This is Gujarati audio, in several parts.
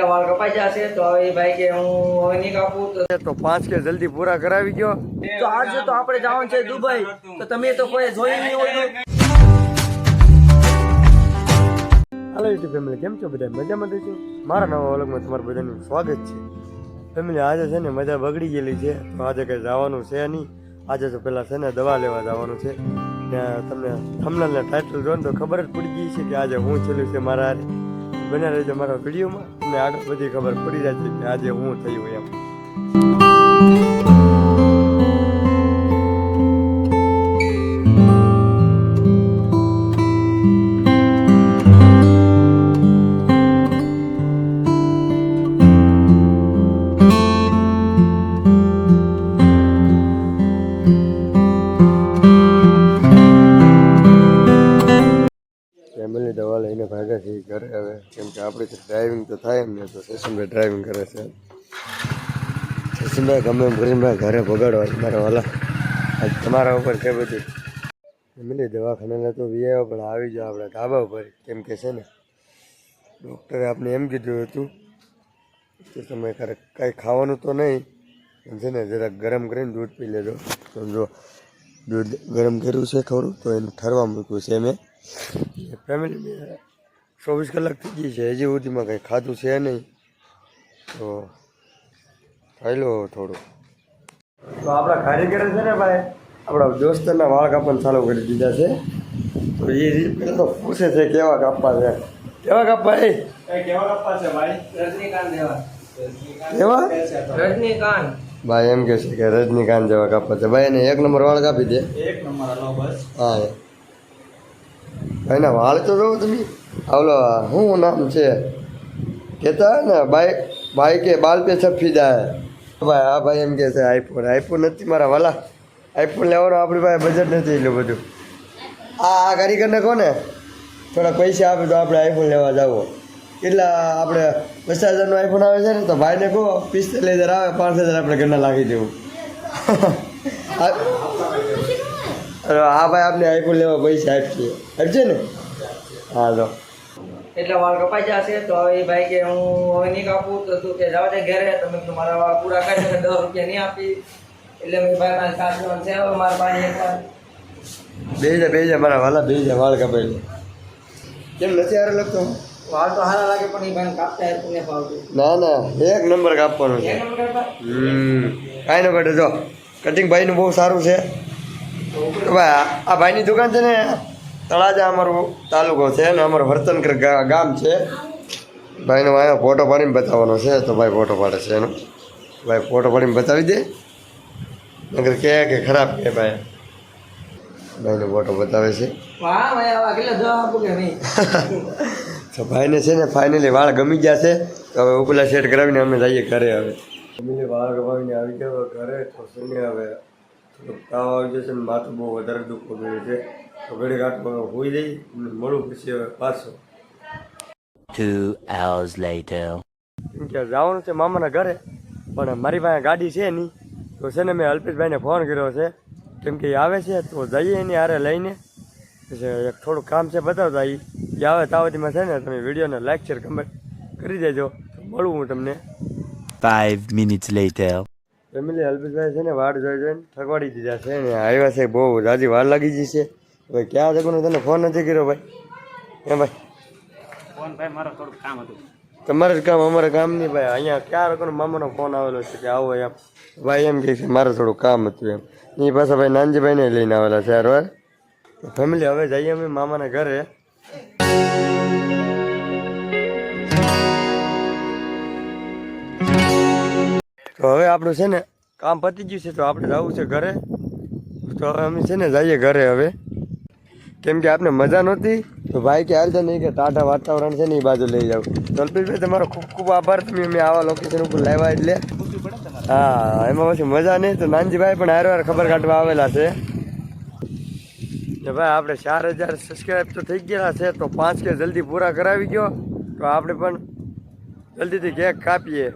એટલા વાળ કપાઈ જશે તો હવે એ ભાઈ કે હું હવે નહીં કાપું તો તો પાંચ કે જલ્દી પૂરા કરાવી ગયો. તો આજે તો આપણે જવાનું છે દુબઈ. તો તમે તો કોઈ જોઈ નહીં હોય હાલો યુટ્યુબ ફેમિલી કેમ છો બધા? મજામાં છો? મારા નવા વ્લોગમાં તમારું બધાનું સ્વાગત છે. ફેમિલી આજે છે ને મજા બગડી ગયેલી છે. તો આજે કંઈ જવાનું છે નહીં. આજે તો પહેલાં છે ને દવા લેવા જવાનું છે. ત્યાં તમને થમનલને ટાઇટલ જો ને તો ખબર જ પડી ગઈ છે કે આજે હું છેલ્લું છે મારા બન્યા રહેજો મારા વિડીયોમાં. તમને આગળ બધી ખબર પડી જાય છે કે આજે હું થયું એમ. ફેમિલી દવા લઈને ભાગ્યા છે ઘરે હવે. કેમ કે આપણી ડ્રાઇવિંગ તો થાય એમ ને, તો સેશનભાઈ ડ્રાઇવિંગ કરે છે. સેશનભાઈ ગમે એમ કરીને ઘરે ભગાડવા મારા વાલા. આજ તમારા ઉપર છે બધું. ફેમિલી દવાખાને તો વી આવ્યો પણ આવી જાઓ આપણે ધાબા ઉપર. કેમ કે છે ને ડૉક્ટરે આપણે એમ કીધું હતું કે તમે ખરે કાંઈ ખાવાનું તો નહીં છે ને, જરાક ગરમ કરીને દૂધ પી લેજો. તો જો, દૂધ ગરમ કર્યું છે થોડું તો એને ઠરવા મૂક્યું છે મેં ફેમિલી ચોવીસ કલાક થઈ ગઈ છે હજી સુધીમાં કંઈ ખાધું છે નહીં. તો ખાઈ લો થોડું. તો આપણા કારીગર છે ને ભાઈ? આપણા દોસ્તના વાળ કાપવાનું ચાલુ કરી દીધા છે. તો એ રીત તો પૂછે છે કેવા કાપવા છે. કેવા કાપવા એ? રજનીકાંત જેવા. કેવા? રજનીકાંત. ભાઈ એમ કહે છે કે રજનીકાંત જેવા કાપવા છે. ભાઈ એને એક નંબર વાળ કાપી દે. એક નંબર હા. ભાઈ ના વાળ તો જોવો તમે. આવલો શું નામ છે? કહેતા ને બાઈક બાઈકે બાલ પે છપ્પી જાય ભાઈ આ ભાઈ એમ કહે છે આઈફોન. આઈફોન નથી મારા વાલા. આઈફોન લેવાનો આપણી પાસે બજેટ નથી એટલું બધું. આ આ કારીગરને કહો ને. થોડા પૈસા આપે તો આપણે આઈફોન લેવા જાવો. કેટલા આપણે પચાસ હજારનો આઈફોન આવે છે ને તો ભાઈને કહો પિસ્તાલીસ હજાર આવે પાંચ હજાર આપણે ઘરના લાગી દેવું અરે હા ભાઈ આપણે આઈફોન લેવા પૈસા આપશે આપશે ને. હા તો. એટલા વાળ કપાઈ જશે તો હવે એ ભાઈ કે હું હવે નહીં કાપું તો તું કે જવા દે ઘરે. તમે તો મારા વાળ પૂરા કરી દસ રૂપિયા નહીં આપી. એટલે મેં ભાઈ મારે કાઢવાનું છે હવે મારા પાસે એક બે જા બે જા મારા વાલા બે જા વાળ કપાઈ લે કેમ નથી હારે લગતો? વાળ તો સારા લાગે પણ એ ભાઈને કાપતા પુણે ફાવતું ના ના એક નંબર કાપવાનો છે. હમ કાંઈ ન ઘટે જો. કટિંગ ભાઈનું બહુ સારું છે. ભાઈ આ- આ ભાઈની દુકાન છે ને તળાજા અમારો તાલુકો છે અને અમારું વર્તનકર ગા- ગામ છે. ભાઈનો અહીંયા ફોટો પાડીને બતાવવાનો છે તો ભાઈ ફોટો પાડે છે એનો. ભાઈ ફોટો પાડીને બતાવી દે. નગર કે કે ખરાબ કે ભાઈ. ભાઈનો ફોટો બતાવે છે. તો ભાઈને છે ને ફાઇનલી વાળ ગમી ગયા છે. તો હવે ઉપલા સેટ કરાવીને અમે જઈએ ઘરે હવે. ફેમિલી વાળ ગમાવીને આવી ગયા ઘરે તો ને હવે તાવ આવી જશે ને માથું બહુ વધારે દુઃખ ગયું છે. ઘાટમાં હોઈ જઈ અને મળું પછી હવે પાછો. Two hours later. કેમ કે જવાનું છે મામાના ઘરે પણ મારી પાસે ગાડી છે નહીં. તો છે ને મેં અલ્પેશભાઈને ફોન કર્યો છે. કેમ કે એ આવે છે તો જઈએ એની હારે લઈને. એક થોડુંક કામ છે બતાવતા એ આવે તાવતીમાં છે ને તમે વિડીયોને લાઈક શેર કમેન્ટ કરી દેજો. મળું હું તમને. Five minutes later. Family Alpeshbhai છે ને વાડ જોઈ જોઈને ઠગવાડી દીધા છે ને. આવ્યા છે બહુ જાજી વાર લાગી ગઈ છે. ભાઈ ક્યાં જગોનો તને ફોન નથી કર્યો ભાઈ? એમ ભાઈ? ફોન ભાઈ મારો થોડુંક કામ હતું. તમારે જ કામ અમારે કામ નહીં ભાઈ. અહીંયા ક્યાં રકોનો મામાનો ફોન આવેલો છે કે આવો એમ. ભાઈ એમ કહે છે મારે થોડું કામ હતું એમ. એ પાછા ભાઈ નાનજીભાઈને લઈને આવેલા છે યાર ફેમિલી હવે જઈએ અમે મામાના ઘરે. તો હવે આપણું છે ને કામ પતી ગયું છે તો આપણે જવું છે ઘરે. તો હવે અમે છે ને જઈએ ઘરે હવે. કેમ કે આપને મજા નહોતી? તો ભાઈ કે હાલતા નહીં કે ટાટા વાતાવરણ છે ને એ બાજુ લઈ જાવ કલ્પિતભાઈ તમારો ખૂબ ખૂબ આભાર. તમે મેં આવા લોકેશન ઉપર લાવ્યા એટલે. હા, એમાં પછી મજા નહીં. તો નાનજીભાઈ પણ હાર ખબર કાઢવા આવેલા છે. કે ભાઈ, આપણે ચાર હજાર સબસ્ક્રાઈબ તો થઈ ગયેલા છે. તો પાંચ કે જલ્દી પૂરા કરાવી ગયો. તો આપણે પણ જલ્દીથી કેક કાપીએ.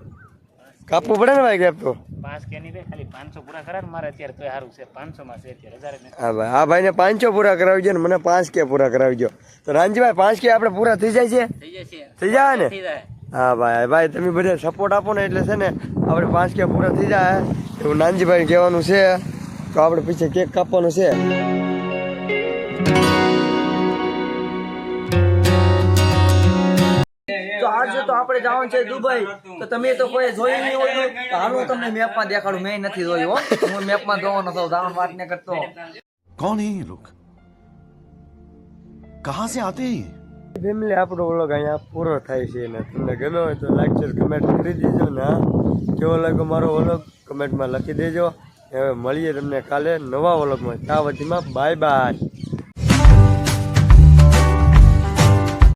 કાપવું પડે ને ભાઈ કેક તો? પાંચ કે નહીં ખાલી પાંચસો પૂરા કરા મારે અત્યારે તોય સારું છે પાંચસો છે અત્યારે હજાર હા ભાઈ આ ભાઈને પાંચસો પૂરા કરાવી ગયો ને મને પાંચ કે પૂરા કરાવી ગયો તો રાનજીભાઈ પાંચ કે આપણે પૂરા થઈ જાય છે? થઈ જાય ને? હા ભાઈ ભાઈ તમે બધા સપોર્ટ આપો ને એટલે છે ને આપણે પાંચ કે પૂરા થઈ જાય. એવું નાનજીભાઈ કહેવાનું છે. તો આપણે પીછે કેક કાપવાનું છે. તો આજે તો આપણે જવાનું છે દુબઈ. તો તમે તો કોઈ જોયું નહીં હોય તો હાલ હું તમને મેપમાં દેખાડું. મેં નથી જોયું હો. હું મેપમાં જોવાનો હતો ધાવણ વાત ને કરતો. કોણ હે લોક? કહા સે આતે ફેમિલી આપણો વ્લોગ અહીંયા પૂરો થાય છે અને તમને ગમે હોય તો લાઈક કમેન્ટ કરી દેજો ને કેવો લાગ્યો મારો વ્લોગ કમેન્ટમાં લખી દેજો. હવે મળીએ તમને કાલે નવા વ્લોગમાં ત્યાં વચ્ચેમાં બાય બાય